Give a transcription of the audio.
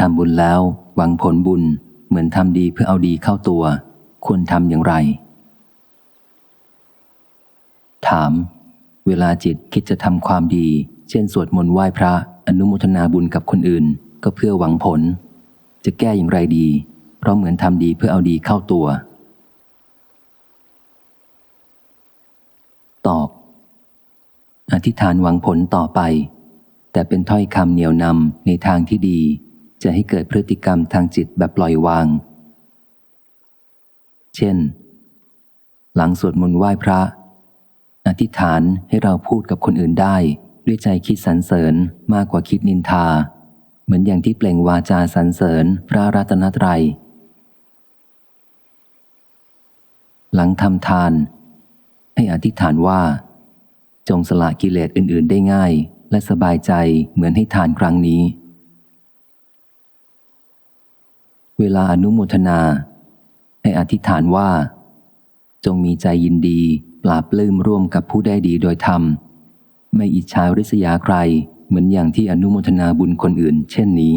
ทำบุญแล้วหวังผลบุญเหมือนทำดีเพื่อเอาดีเข้าตัว ควรทำอย่างไร ถาม เวลาจิตคิดจะทำความดี เช่นสวดมนต์ไหว้พระอนุโมทนาบุญกับคนอื่น ก็เพื่อหวังผล จะแก้อย่างไรดี เพราะเหมือนทำดีเพื่อเอาดีเข้าตัว ตอบ อธิษฐานหวังผลต่อไป แต่เป็นถ้อยคำเหนียวนำในทางที่ดี จะให้เกิดพฤติกรรมทางจิตแบบปล่อยวาง เช่น หลังสวดมนต์ไหว้พระ อธิษฐานให้เราพูดกับคนอื่นได้ ด้วยใจคิดสรรเสริญมากกว่าคิดนินทา เหมือนอย่างที่เปล่งวาจาสรรเสริญพระรัตนตรัย หลังทำทาน ให้อธิษฐานว่า จงสละกิเลสอื่น ๆ ได้ง่าย และสบายใจเหมือนให้ทานครั้งนี้ เวลาอนุโมทนา ให้อธิษฐานว่า จงมีใจยินดีปราบลื้มร่วมกับผู้ได้ดีโดยธรรม ไม่อิจฉาริษยาใครเหมือนอย่างที่อนุโมทนาบุญคนอื่น เช่นนี้